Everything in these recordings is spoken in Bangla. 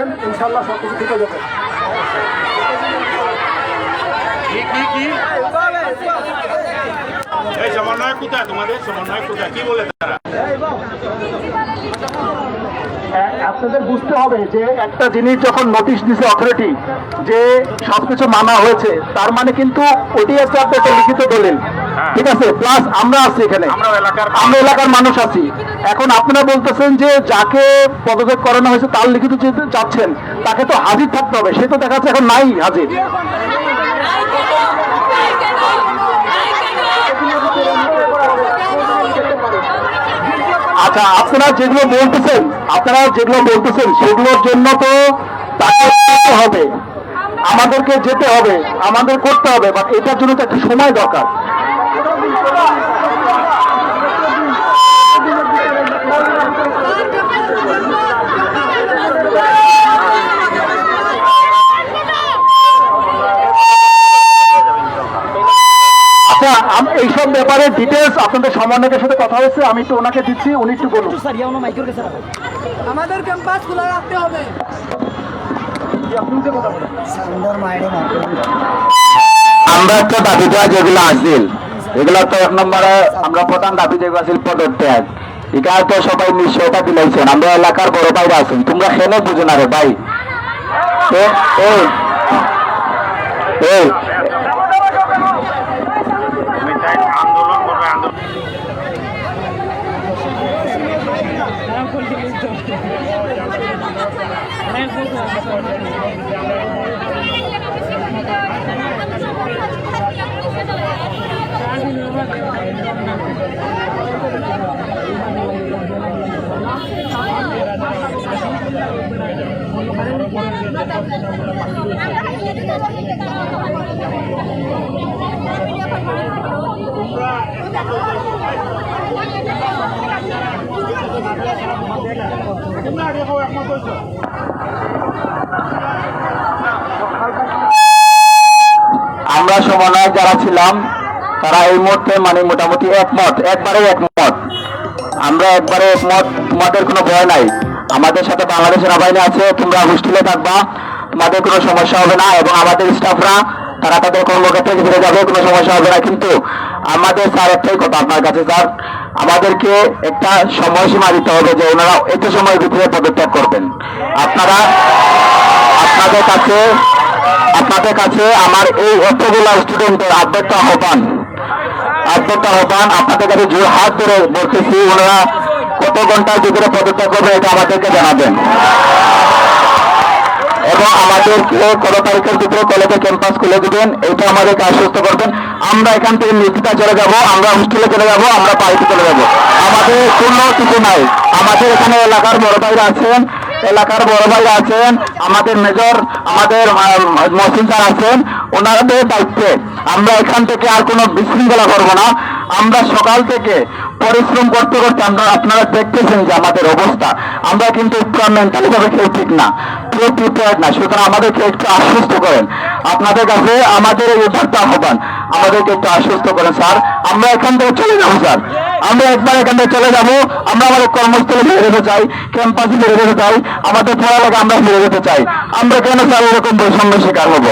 করবেন ইনশাল্লাহ সব কিছু ঠিক হয়ে যাবে। কি কি কি? এই সমন্বয় কোথায়? তোমাদের সমন্বয় কোথায়? কি বলে তারা? আপনাদের বুঝতে হবে যে একটা জিনিস যখন নোটিশ দিছে অথরিটি যে সবকিছু মানা হয়েছে তার মানে কিন্তু ওটি একটা লিখিত দলিল। ঠিক আছে প্লাস আমরা আছি এখানে। আমরা এলাকার মানুষ আছি। এখন আপনারা বলতেছেন যে যাকে পদত্যাগ করানো হয়েছে তার লিখিত যাচ্ছেন তাকে তো হাজির থাকতে হবে। সে তো দেখা যাচ্ছে এখন নাই হাজির। আচ্ছা আপনারা যেগুলো বলতেছেন আপনারা যেগুলো বলতেছেন সেগুলোর জন্য তো তাকে হবে। আমাদেরকে যেতে হবে আমাদের করতে হবে বাট এটার জন্য তো একটা সময় দরকার। আচ্ছা আম- এইসব ব্যাপারে ডিটেলস আপনাদের সমন্বয়কের সাথে কথা হয়েছে আমি একটু ওনাকে দিচ্ছি উনি একটু বলুন। আমাদের ক্যাম্পাস খোলা রাখতে হবে। আমরা তো দাবি দেওয়া যেগুলো আসিল এগুলো তো এক নম্বরে আমরা প্রধান দাবি যেগুলো আসিল পদত্যাগ এখানে তো সবাই নিশ্চয়তা দিলাইছেন আমরা এলাকার বড় বাইরে আছেন তোমরা খেলে বুঝো না রে ভাই? আমরা সমন্বয় যারা ছিলাম তারা এই মুহূর্তে মানে মোটামুটি একমত একবারে একমত। আমরা একবারে একমত, তোমাদের কোনো ভয় নাই। আমাদের সাথে বাংলাদেশ সেনাবাহিনী আছে, তোমরা হোস্টেলে থাকবা, তোমাদের কোনো সমস্যা হবে না, এবং আমাদের স্টাফরা, তারা তাদের কর্মক্ষেত্রে ফিরে যাবে, কোনো সমস্যা হবে না। কিন্তু আমাদের স্যার একটাই কথা আপনার কাছে, স্যার, আমাদেরকে একটা সময়সীমা দিতে হবে যে ওনারা এত সময়ের ভিতরে পদত্যাগ করবেন। আপনারা, আপনাদের কাছে আপনাদের কাছে আমার এই এতগুলা স্টুডেন্টের আবেদটা আহ্বান। আবেদটা আহ্বান আপনাদের কাছে জোর হাত ধরে বলতেছি ওনারা কত ঘণ্টার ভিতরে পদত্যাগ করবে এটা আমাদেরকে জানাবেন। এবং আমাদেরকে কত তারিখের ভিতরে কলেজে ক্যাম্পাস খুলে দিবেন, এটা আমাদেরকে আশ্বস্ত করবেন। আমরা এখান থেকে নির্দিতা চলে যাব, আমরা হোস্টেলে চলে যাব, আমরা বাড়িতে চলে যাব। আমাদের কোনো কিছু নাই। আমাদের এখানে এলাকার বড় ভাইরা আছেন এলাকার বড় ভাই আছেন, আমাদের মেজর, আমাদের মহসিন স্যার আছেন ওনাদের দায়িত্বে। আমরা এখান থেকে আর কোনো বিশৃঙ্খলা করব না। আমরা সকাল থেকে পরিশ্রম করতে করতে আমরা আপনারা দেখতেছেন যে আমাদের অবস্থা। আমরা কিন্তু মেন্টালি ভাবে কেউ ঠিক না, কেউ প্রিপেয়ার না। সুতরাং আমাদেরকে একটু আশ্বস্ত করেন। আপনাদের কাছে আমাদের এই উদ্ধারটা আহ্বান। আমাদেরকে একটু আশ্বস্ত করেন, স্যার। আমরা এখান থেকে চলে যাব, স্যার। আমরা একবার এখান থেকে চলে যাব। আমরা আমাদের কর্মস্থলে ফিরে যেতে চাই, ক্যাম্পাসে ফিরে যেতে চাই, আমাদের পড়ালেখা আমরা ফিরে যেতে চাই। আমরা কেন স্যার এরকম বৈষম্যের শিকার হব?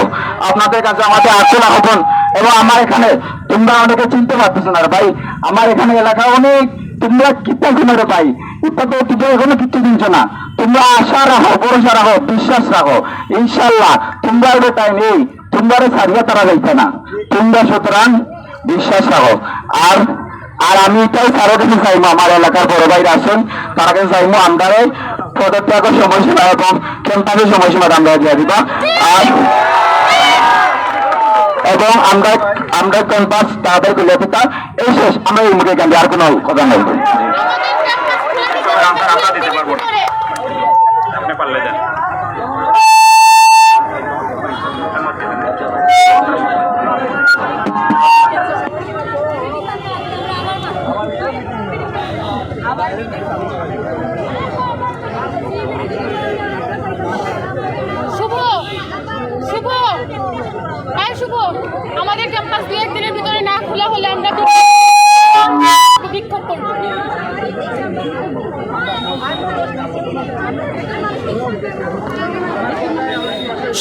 আপনাদের কাছে আমাদের আসল আহ্বান এবং আমার এখানে তোমরা অনেকে চিনতে পারতেছো না ভাই। আমার এখানে এলাকা অনেক তোমরা কিতা শুনে রে ভাই? এটা তো কিছু এখনও কিচ্ছু দিনছো না। তোমরা আশা রাখো, ভরসা রাখো, বিশ্বাস রাখো। ইনশাল্লাহ তোমরা এটা টাইম এই তোমরা সারিয়া তারা যাইতে না। তোমরা সুতরাং বিশ্বাস রাখো। আর আর আমি চাই তারও কাছে চাইব আমার এলাকার বড় ভাইরা আছেন তারা কাছে চাইব আমরা পদত্যাগের সময়সীমা এবং ক্যাম্পাসের সময়সীমা আমরা দিয়ে দিব। আর এবং আমরা আমরা ক্যাম্পাস, তাদেরগুলো এই শেষ, আমরা এই মুখে কেন্দ্রে আর কোনো কথা নেই।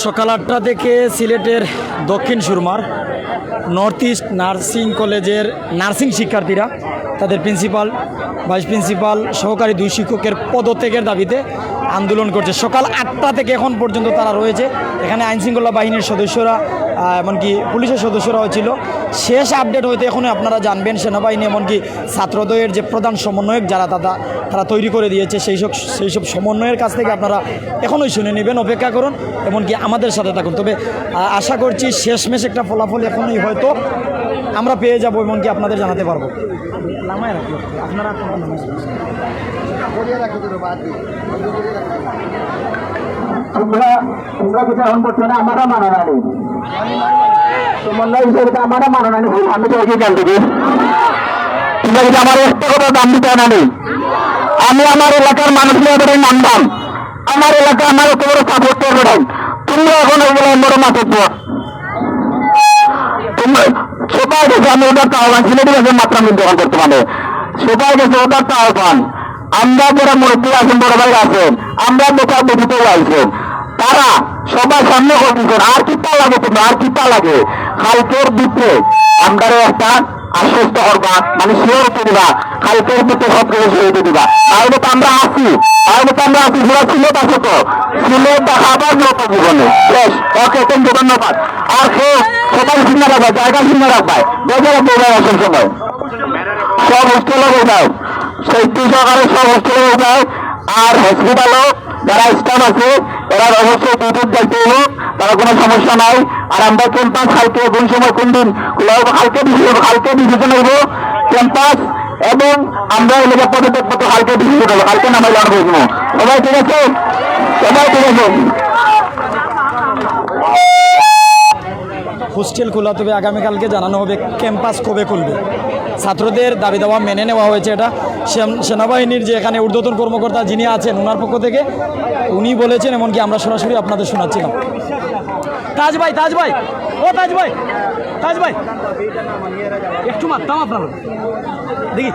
সকাল আটটা থেকে সিলেটের দক্ষিণ সুরমার নর্থ ইস্ট নার্সিং কলেজের নার্সিং শিক্ষার্থীরা, তাদের প্রিন্সিপাল ভাইস প্রিন্সিপাল সহকারী দুই শিক্ষকের পদত্যাগের দাবিতে আন্দোলন করছে। সকাল আটটা থেকে এখন পর্যন্ত তারা রয়েছে। এখানে আইনশৃঙ্খলা বাহিনীর সদস্যরা এমনকি পুলিশের সদস্যরাও ছিল। শেষ আপডেট হইতে এখনই আপনারা জানবেন, সেনাবাহিনী এমনকি ছাত্রদয়ের যে প্রধান সমন্বয়ক যারা তারা তারা তৈরি করে দিয়েছে সেই সব সেই সব সমন্বয়ের কাছ থেকে আপনারা এখনই শুনে নেবেন, অপেক্ষা করুন, এমনকি আমাদের সাথে থাকুন। তবে আশা করছি শেষমেশ একটা ফলাফল এখনই হয়তো আমরা পেয়ে যাব, এমনকি আপনাদের জানাতে পারব। আপনারা তোমরা তোমরা আমি তোমরা আমার একটা কথা দাম দিতে নেই, আমি আমার এলাকার মানুষের এবারে নামতাম আমার এলাকা আমার এত সাপোর্ট করবে নাই তোমরা এখন ওগুলো বড় পর তোমরা, সবাই গেছে আমি ওটার আহ্বান সিলেটি গেছে মাত্রা মিলতে এখন বর্তমানে সবাই গেছে ওটার আহ্বান আমরা যারা মুরব্বী আছেন, বড় ভাই আছেন, আমরা বেকার বেঁচে আইছেন তারা সবার সামনে করতেছেন আর কি তা লাগে তুমি আর কি তা লাগে? কালকের ভিতরে আমরা একটা আশ্বস্ত করবা মানে শিওর দিবা। কালকের ভিতরে সব কিছু শিওর দিবা। তাহলে তো আমরা আছি। তাহলে তো আমরা আছি, পুরো সিলেট আছে তো। সিলেট দেখাবার মতো জীবনে। বেশ, ওকে থ্যাংক ধন্যবাদ। আর সে সবাই চিন্তা রাখবা, জায়গা চিন্তা রাখবা। বেজার বউবাই আসার সময়। সব হোস্টেলে বোঝাও শৈত্যি সহকারে সব হোস্টেলে বোঝাও আর হসপিটালও যারা স্টাফ আছে এরা অবশ্যই ডিউটির দায়িত্ব হোক তারা কোনো সমস্যা নাই। আর আমরা ক্যাম্পাস কালকে কোন সময় কোন দিন হব কালকে ডিসিশন হইব। ক্যাম্পাস এবং আমরা এলাকা পদত্যাগ পত্র কালকে ডিসিশন হব কালকে নামাই লাগানো বুঝব সবাই ঠিক আছে? সবাই ঠিক আছে? হোস্টেল খোলা তবে আগামীকালকে জানানো হবে ক্যাম্পাস কবে খুলবে? ছাত্রদের দাবি দাবা মেনে নেওয়া হয়েছে এটা। সেন- সেনাবাহিনীর যে এখানে ঊর্ধ্বতন কর্মকর্তা যিনি আছেন ওনার পক্ষ থেকে উনি বলেছেন, এমনকি আমরা সরাসরি আপনাদের শোনাচ্ছিলাম। তাজ ভাই তাজ ভাই, ও তাজ ভাই তাজ ভাই, একটু মারতাম দেখি।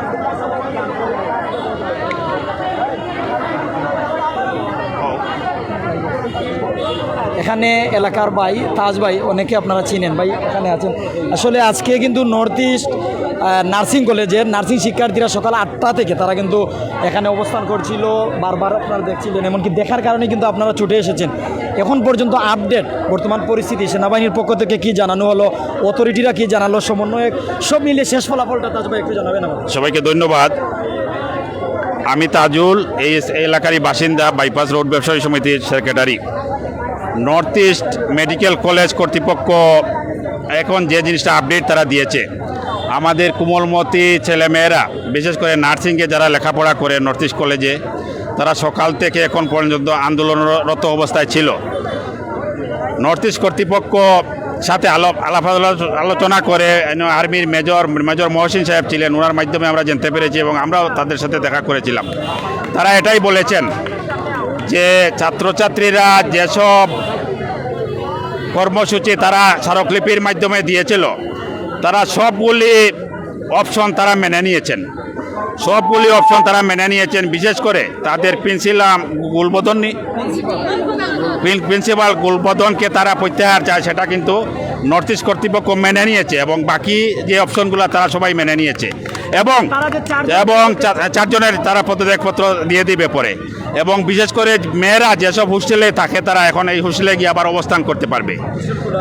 এখানে এলাকার ভাই, তাজ ভাই, অনেকে আপনারা চিনেন। ভাই, এখানে আছেন। আসলে আজকে কিন্তু নর্থ ইস্ট নার্সিং কলেজের নার্সিং শিক্ষার্থীরা সকাল আটটা থেকে তারা কিন্তু এখানে অবস্থান করছিল। বারবার আপনারা দেখছিলেন, এমনকি দেখার কারণে কিন্তু আপনারা ছুটে এসেছেন। এখন পর্যন্ত আপডেট বর্তমান পরিস্থিতি, সেনাবাহিনীর পক্ষ থেকে কি জানানো হলো অথরিটিরা কি জানালো, সমন্বয়ক, সব মিলিয়ে শেষ ফলাফলটা তাজ ভাই একটু জানাবেন সবাইকে ধন্যবাদ। আমি তাজুল, এই এলাকারই বাসিন্দা, বাইপাস রোড ব্যবসায়ী সমিতির secretary north east medical college কর্তৃপক্ষ এখন যে জিনিসটা আপডেট তারা দিয়েছে, আমাদের কোমলমতি ছেলেমেয়েরা, বিশেষ করে নার্সিংয়ে যারা লেখাপড়া করে নর্থ ইস্ট কলেজে তারা সকাল থেকে এখন পর্যন্ত আন্দোলনরত অবস্থায় ছিল। নর্থ ইস্ট কর্তৃপক্ষ সাথে আলাপ আলাপ আলো- আলোচনা করে আর্মির মেজর মেজর মহসিন সাহেব ছিলেন ওনার মাধ্যমে আমরা জানতে পেরেছি এবং আমরাও তাদের সাথে দেখা করেছিলাম। তারা এটাই বলেছেন যে ছাত্রছাত্রীরা যেসব কর্মসূচি তারা স্মারকলিপির মাধ্যমে দিয়েছিল, তারা সবগুলি অপশন তারা মেনে নিয়েছেন। সবগুলি অপশন তারা মেনে নিয়েছেন, বিশেষ করে তাদের প্রিন্সিপাল গুলবোধন নি- প্রিন- প্রিন্সিপাল গুলবদনকে তারা প্রত্যাহার চায়, সেটা কিন্তু নর্থ ইস্ট কর্তৃপক্ষ মেনে নিয়েছে এবং বাকি যে অপশনগুলো তারা সবাই মেনে নিয়েছে। এবং এবং চারজনের তারা পদত্যাগপত্র দিয়ে দিবে পরে। এবং বিশেষ করে মেয়েরা যেসব হোস্টেলে থাকে তারা এখন এই হোস্টেলে গিয়ে আবার অবস্থান করতে পারবে।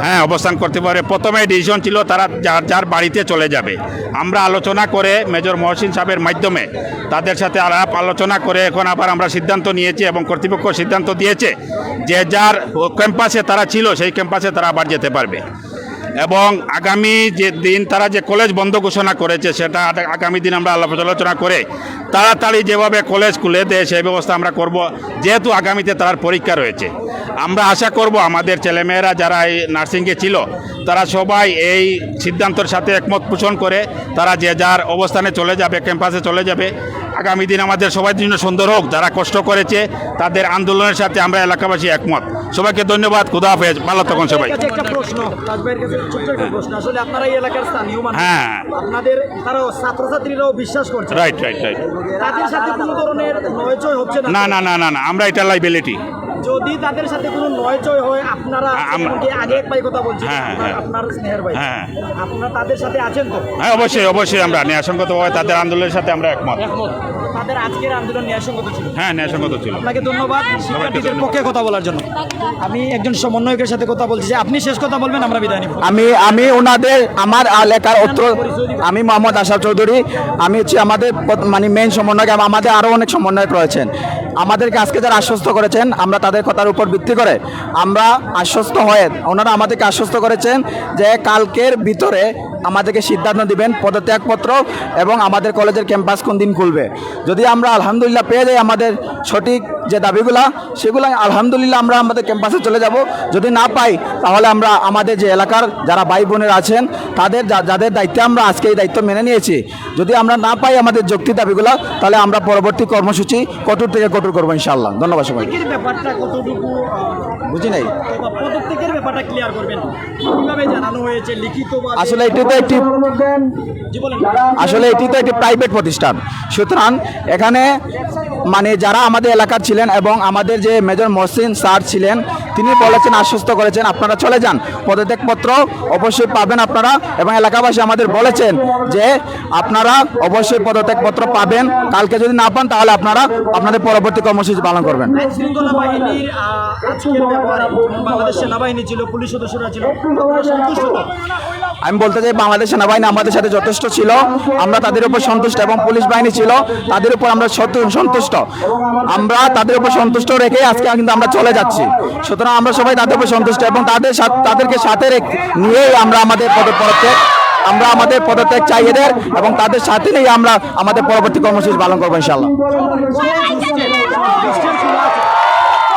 হ্যাঁ অবস্থান করতে পারে প্রথমে ডিসিশন ছিল তারা যার যার বাড়িতে চলে যাবে। আমরা আলোচনা করে মেজর মহসিন সাহেবের মাধ্যমে তাদের সাথে আলাপ আলোচনা করে এখন আবার আমরা সিদ্ধান্ত নিয়েছি এবং কর্তৃপক্ষ সিদ্ধান্ত দিয়েছে যে যার ক্যাম্পাসে তারা ছিল সেই ক্যাম্পাসে তারা আবার যেতে পারবে। এবং আগামী যে দিন তারা যে কলেজ বন্ধ ঘোষণা করেছে, সেটা আগামী দিন আমরা আলাপ আলোচনা করে তাড়াতাড়ি যেভাবে কলেজ খুলে দেয়, সেই ব্যবস্থা আমরা করব। যেহেতু আগামীতে তার পরীক্ষা রয়েছে। আমরা আশা করব আমাদের ছেলেমেয়েরা যারা এই নার্সিংয়ে ছিল তারা সবাই এই সিদ্ধান্তের সাথে একমত পোষণ করে তারা যে যার অবস্থানে চলে যাবে ক্যাম্পাসে চলে যাবে। আগামী দিন আমাদের সবার জন্য সুন্দর হোক যারা কষ্ট করেছে তাদের আন্দোলনের সাথে আমরা এলাকাবাসী একমত। সবাইকে ধন্যবাদ খুদা হাফেজ ভালো থাকুন সবাই। মানুষ। হ্যাঁ। আপনাদের ছাত্রছাত্রীরাও বিশ্বাস করছে। রাইট রাইট রাইট না? না না না আমরা এটা লাইবিলিটি যদি তাদের সাথে কোনো নয়চয় হয় আপনারা আমাকে আগে এক ভাই কথা বলছি হ্যাঁ, আপনার- হ্যাঁ। আপনার স্নেহের ভাই হ্যাঁ। আপনারা তাদের সাথে আছেন তো হ্যাঁ অবশ্যই অবশ্যই আমরা ন্যায়সঙ্গতভাবে তাদের আন্দোলনের সাথে আমরা একমত একমত তাদের আজকের আন্দোলন ন্যায়সঙ্গত ছিল। হ্যাঁ ন্যায়সঙ্গত ছিল। আপনাকে ধন্যবাদ শিক্ষার্থীদের পক্ষে কথা বলার জন্য। আমি একজন সমন্বয়কের সাথে কথা বলছি যে আপনি শেষ কথা বলবেন আমরা বিদায় নিব। আমি আমি ওনাদের আমার এলাকার উত্তর আমি মোহাম্মদ আশাফ চৌধুরী। আমি হচ্ছে আমাদের মানে মেইন সমন্বয়ক এবং আমাদের আরও অনেক সমন্বয়ক রয়েছেন। আমাদেরকে আজকে যারা আশ্বস্ত করেছেন আমরা তাদের কথার উপর ভিত্তি করে আমরা আশ্বস্ত হয়ে ওনারা আমাদেরকে আশ্বস্ত করেছেন যে কালকের ভিতরে আমাদেরকে সিদ্ধান্ত দিবেন পদত্যাগপত্র এবং আমাদের কলেজের ক্যাম্পাস কোন দিন খুলবে। যদি আমরা আলহামদুলিল্লাহ পেয়ে যাই আমাদের সঠিক যে দাবিগুলা সেগুলো আলহামদুলিল্লাহ আমরা আমাদের ক্যাম্পাসে চলে যাব। যদি না পাই তাহলে আমরা আমাদের যে এলাকার যারা ভাই বোনের আছেন তাদের যাদের দায়িত্বে আমরা আজকে এই দায়িত্ব মেনে নিয়েছি যদি আমরা না পাই আমাদের যৌক্তিক দাবিগুলো তাহলে আমরা পরবর্তী কর্মসূচি কঠোর থেকে কঠোর করব ইনশাআল্লাহ। ধন্যবাদ সবাই বুঝি নাই? আসলে এটি তো একটি আসলে এটি তো একটি প্রাইভেট প্রতিষ্ঠান। সুতরাং এখানে মানে যারা আমাদের এলাকার ছিলেন এবং আমাদের যে মেজর মহসিন স্যার ছিলেন তিনি বলেছেন আশ্বস্ত করেছেন আপনারা চলে যান। পদত্যাগপত্র অবশ্যই পাবেন আপনারা এবং এলাকাবাসী আমাদের বলেছেন যে আপনারা অবশ্যই পদত্যাগপত্র পাবেন। কালকে যদি না পান তাহলে আপনারা আপনাদের পরবর্তী কর্মসূচি পালন করবেন। বাংলাদেশ সেনাবাহিনী ছিল পুলিশ সদস্যরা ছিল? আমি বলতে চাই বাংলাদেশ সেনাবাহিনী আমাদের সাথে যথেষ্ট ছিল। আমরা তাদের উপর সন্তুষ্ট এবং পুলিশ বাহিনী ছিল, তাদের উপর আমরা সন্তু- সন্তুষ্ট। আমরা তাদের উপর সন্তুষ্ট রেখে আজকে কিন্তু আমরা চলে যাচ্ছি। সুতরাং আমরা সবাই তাদের উপর সন্তুষ্ট এবং তাদের সাথ- তাদেরকে সাথে নিয়েই আমরা আমাদের পদ- পদত্যাগ আমরা আমাদের পদত্যাগ চাই এদের এবং তাদের সাথে নিয়ে আমরা আমাদের পরবর্তী কর্মসূচি পালন করব ইনশাল্লাহ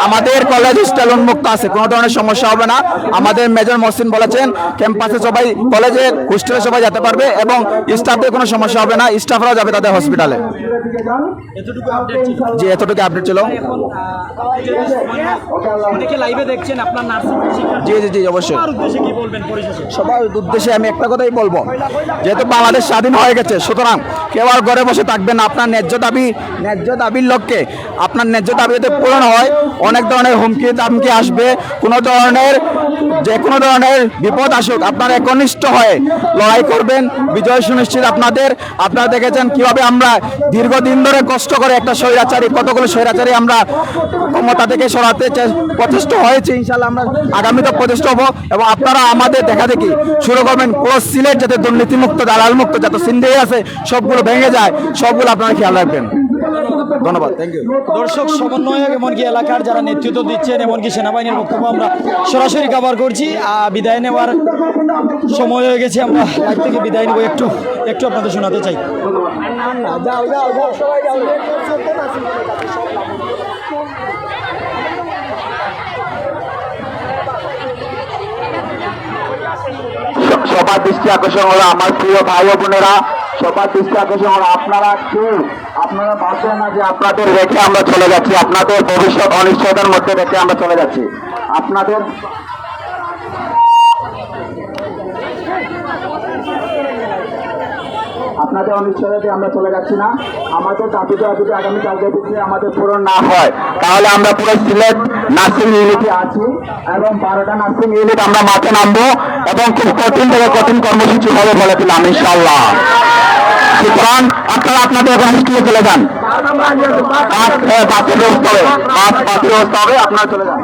আমাদের কলেজ স্টাইল উন্মুক্ত আছে কোনো ধরনের সমস্যা হবে না। আমাদের মেজর মহসিন বলেছেন ক্যাম্পাসে সবাই কলেজে হোস্টেলে সবাই যেতে পারবে এবং স্টাফদের কোনো সমস্যা হবে না স্টাফরাও যাবে তাদের হসপিটালে যে এতটুকু আপডেট ছিল। জি জি জি অবশ্যই। সবার উদ্দেশ্যে আমি একটা কথাই বলব যেহেতু বাংলাদেশ স্বাধীন হয়ে গেছে সুতরাং কেউ আর ঘরে বসে থাকবেন না। আপনার ন্যায্য দাবি ন্যায্য দাবির লক্ষ্যে আপনার ন্যায্য দাবি যাতে পূরণ হয় অনেক ধরনের হুমকি দামকি আসবে। কোনো ধরনের, যে কোনো ধরনের বিপদ আসুক, আপনারা একনিষ্ঠ হয়ে লড়াই করবেন। বিজয় সুনিশ্চিত আপনাদের। আপনারা দেখেছেন কীভাবে আমরা দীর্ঘদিন ধরে কষ্ট করে একটা স্বৈরাচারী, কতগুলো স্বৈরাচারী আমরা ক্ষমতা থেকে সরাতে প্রচেষ্ট হয়েছে। ইনশাল্লাহ আমরা আগামীতে প্রচেষ্ট হব এবং আপনারা আমাদের দেখা দেখি শুরু করবেন পুরো সিলেট যাতে দুর্নীতিমুক্ত দালাল মুক্ত যত সিন্ডে আছে, সবগুলো ভেঙে যায়। সবগুলো আপনারা খেয়াল রাখবেন। ধন্যবাদ থ্যাংক ইউ দর্শক সমন্বয়ক এমনকি এলাকার যারা নেতৃত্ব দিচ্ছেন এমনকি সেনাবাহিনীর বক্তব্য আমরা সরাসরি কভার করছি। বিদায় নেওয়ার সময় হয়ে গেছে আমরা লাইভ থেকে বিদায় নেব। একটু একটু আপনাদের শোনাতে চাই। সবার দৃষ্টি আকর্ষণ হলো আমার প্রিয় ভাই ও বোনেরা। সবার দৃষ্টি আকর্ষণ হলো আপনারা কেউ। আপনারা ভাববেন না যে আপনাদের রেখে আমরা চলে যাচ্ছি, আপনাদের ভবিষ্যৎ অনিশ্চয়তার মধ্যে রেখে আমরা চলে যাচ্ছি। আপনাদের আপনাদের অনিশ্চয়তাতে আমরা চলে যাচ্ছি না। আমাদের দাবিটা যদি আগামী কালকে ভিতরে আমাদের পূরণ না হয়, তাহলে আমরা পুরো সিলেট নার্সিং ইউনিটে আছি এবং বারোটা নার্সিং ইউনিট আমরা মাঠে নামবো এবং খুব কঠিন থেকে কঠিন কর্মসূচি হবে বলে দিলাম ইনশাল্লাহ সুতরাং আপনারা আপনাদের এখন স্কুলে চলে যান। বাস- বাসের ব্যবস্থা হবে বাস বাসের ব্যবস্থা হবে আপনারা চলে যান।